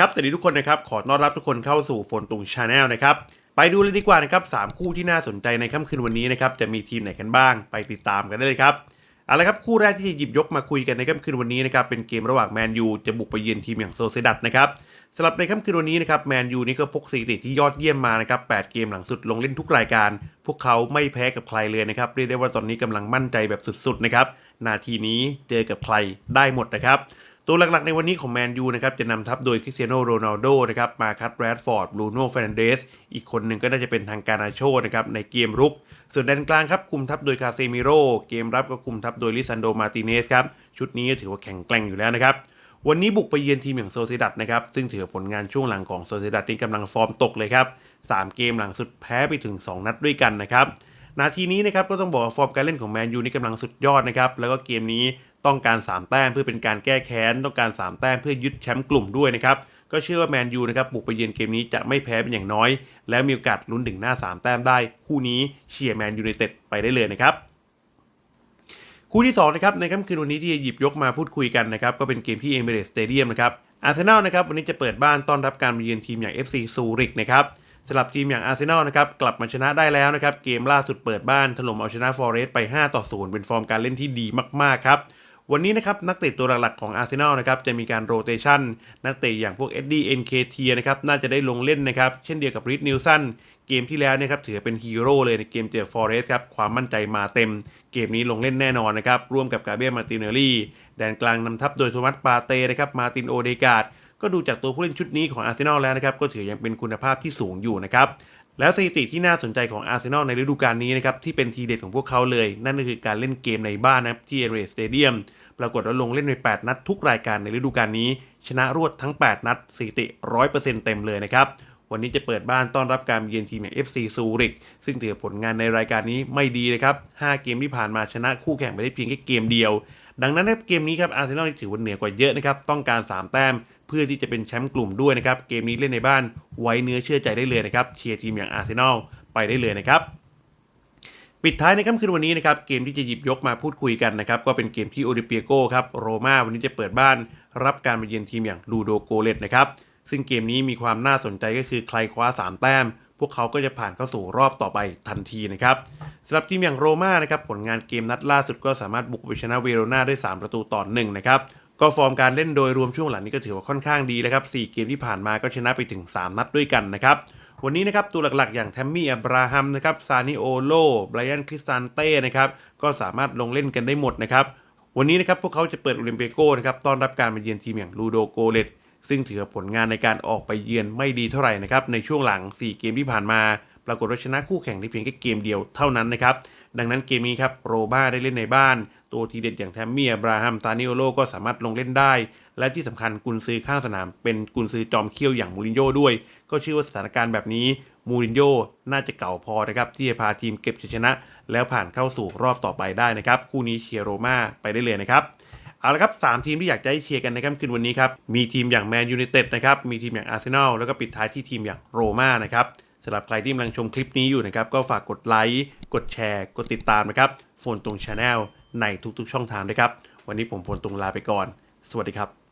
ครับสวัสดีทุกคนนะครับ ขอต้อนรับทุกคนเข้าสู่โฟนตุงชาแนลนะครับ ไปดูเลยดีกว่านะครับสามคู่ที่น่าสนใจในค่ำคืนวันนี้นะครับ จะมีทีมไหนกันบ้าง ไปติดตามกันได้เลยครับ เอาละครับ คู่แรกที่จะหยิบยกมาคุยกันในค่ำคืนวันนี้นะครับ เป็นเกมระหว่างแมนยูจะบุกไปเยือนทีมอย่างโซเซดัตนะครับสำหรับในค่ำคืนวันนี้นะครับ แมนยูนี่ก็พกสถิติที่ยอดเยี่ยมมานะครับ8เกมหลังสุดลงเล่นทุกรายการ พวกเขาไม่แพ้กับใครเลยนะครับ เรียกได้ว่าตอนนี้กำลังมั่นใจแบบสุดๆนะครับ นาทีนี้เจอกับใครได้หมดนะครับ ตัวหลักๆในวันนี้ของแมนยูนะครับจะนำทัพโดยคริสเตียโนโรนัลโดนะครับมาคัตแรดฟอร์ดบรูโน่เฟรนเดสอีกคนหนึ่งก็น่าจะเป็นทางการนาโชนะครับในเกมรุก ส่วนแดนกลางครับคุมทัพโดยคาเซมิโร่เกมรับก็คุมทัพโดยลิซันโดมาติเนสครับชุดนี้ถือว่าแข็งแกร่งอยู่แล้วนะครับวันนี้บุกไปเยือนทีมอย่างโซเซดัตนะครับซึ่งถือผลงานช่วงหลังของโซเซดัตนี่กำลังฟอร์มตกเลยครับสามเกมหลังสุดแพ้ไปถึง 2 นัดด้วยกันนะครับนาทีนี้นะครับก็ต้องบอกว่าฟอร์มการเล่นของแมนยูนี่กำลังสุดยอดนะครับแล้วก็เกมนี้ ต้องการ 3 แต้มเพื่อเป็นการแก้แค้น ต้องการ 3 แต้มเพื่อยึดแชมป์กลุ่มด้วยนะครับ ก็เชื่อว่าแมนยูนะครับบุกไปเยือนเกมนี้จะไม่แพ้เป็นอย่างน้อย แล้วมีโอกาสลุ้นถึงหน้า 3 แต้มได้ คู่นี้เชียร์แมนยูไนเต็ดไปได้เลยนะครับคู่ที่2นะครับในค่ำคืนวันนี้ที่จะหยิบยกมาพูดคุยกันนะครับก็เป็นเกมที่เอเมเรสสเตเดียมนะครับอาร์เซนอลนะครับวันนี้จะเปิดบ้านต้อนรับการมาเยือนทีมอย่าง FC ซูริกนะครับสำหรับทีมอย่างอาร์เซนอลนะครับกลับมาชนะได้แล้วนะครับเกมล่าสุดเปิดบ้านถล่มเอาชนะฟอร์เรสต์ไป 5 ต่อ 0 เป็นฟอร์มการเล่นที่ดีมากๆครับ วันนี้นะครับนักเตะตัวหลักๆของอาร์เซนอลนะครับจะมีการโรเตชันนักเตะอย่างพวกเอ็ดดี้เอ็นเคเทียนะครับน่าจะได้ลงเล่นนะครับเช่นเดียวกับริดนิวสันเกมที่แล้วเนะครับถือเป็นฮีโร่เลยในเกมเจอฟอร์เรสครับความมั่นใจมาเต็ม เกมนี้ลงเล่นแน่นอนนะครับร่วมกับกาเบรียลมาตินเนลลี่แดนกลางนำทัพโดยโทมัสปาเต้นะครับมาตินโอเดกาดก็ดูจากตัวผู้เล่นชุดนี้ของอาร์เซนอลแล้วนะครับก็ถือยังเป็นคุณภาพที่สูงอยู่นะครับ แล้วสถิติที่น่าสนใจของอาร์เซนอลในฤดูกาลนี้นะครับที่เป็นทีเด็ดของพวกเขาเลย นั่นก็คือการเล่นเกมในบ้านนะครับที่เอเรสเตเดียมปรากฏว่าลงเล่นไป 8 นัดทุกรายการในฤดูกาลนี้ ชนะรวดทั้ง 8 นัดสถิติ 100%เต็มเลยนะครับ วันนี้จะเปิดบ้านต้อนรับการเยือนทีมอย่าง FC ซูริก ซึ่งถือผลงานในรายการนี้ไม่ดีเลยครับ 5 เกมที่ผ่านมาชนะคู่แข่งไปได้เพียงแค่เกมเดียว ดังนั้นในเกมนี้ครับอาร์เซนอลถือว่าเหนือกว่าเยอะนะครับ ต้องการ 3 แต้ม พื่อที่จะเป็นแชมป์กลุ่มด้วยนะครับ เกมนี้เล่นในบ้านไว้เนื้อเชื่อใจได้เลยนะครับ เชียร์ทีมอย่างอาร์เซนอลไปได้เลยนะครับ ปิดท้ายในค่ำคืนวันนี้นะครับ เกมที่จะหยิบยกมาพูดคุยกันนะครับ ก็เป็นเกมที่โอลิเปียโกครับโรม่าวันนี้จะเปิดบ้าน รับการมาเยือนทีมอย่างลูโดโกเลตนะครับซึ่งเกมนี้มีความน่าสนใจก็คือใครคว้า 3 แต้ม พวกเขาก็จะผ่านเข้าสู่รอบต่อไปทันทีนะครับสำหรับทีมอย่างโรม่านะครับผลงานเกมนัดล่าสุดก็สามารถบุกไปชนะเวโรนาด้วย3ประตูต่อหนึ่งนะครับ ก็ฟอร์มการเล่นโดยรวมช่วงหลังนี้ก็ถือว่าค่อนข้างดีแล้วครับ4เกมที่ผ่านมาก็ชนะไปถึง 3 นัดด้วยกันนะครับ วันนี้นะครับตัวหลักๆ อย่างแทมมี่อับราฮัมนะครับซานิโอโลไบรอันคริสตันเต้นะครับก็สามารถลงเล่นกันได้หมดนะครับ วันนี้นะครับพวกเขาจะเปิดโอลิมเปโกนะครับต้อนรับการมาเยือนทีมอย่างลูโดโกเลตซึ่งถือผลงานในการออกไปเยือนไม่ดีเท่าไหร่นะครับในช่วงหลัง 4 เกมที่ผ่านมา ปรากฏว่าชนะคู่แข่งได้เพียงแค่เกมเดียวเท่านั้นนะครับ ดังนั้นเกมนี้ครับโรบ้าได้เล่นในบ้าน ตัวทีเด็ดอย่างแทมมี่อับราฮัมซานิโอโลก็สามารถลงเล่นได้ และที่สำคัญกุนซือข้างสนาม เป็นกุนซือจอมเขี้ยวอย่างมูรินโญ่ด้วย ก็เชื่อว่าสถานการณ์แบบนี้มูรินโญ่น่าจะเก่าพอนะครับที่จะพาทีมเก็บชัยชนะ แล้วผ่านเข้าสู่รอบต่อไปได้นะครับคู่นี้เชียร์โรม่าไปได้เลยนะครับเอาละครับสามทีมที่อยากจะให้เชียร์กันในค่ำคืนวันนี้ครับ มีทีมอย่างแมนยู i นเต็ดนะครับ มีทีมอย่างอาร์เซนอล แล้วก็ปิดท้ายที่ทีมอย่างโรม่านะครับ สำหรับใครที่กำลังชมคลิปนี้อยู่นะครับ ก็ฝากกดไลค์ กดแชร์ กดติดตามนะครับโฟนตรงชาแนลในทุกๆ ช่องทางด้วยครับ วันนี้ผมโฟนตรงลาไปก่อน สวัสดีครับ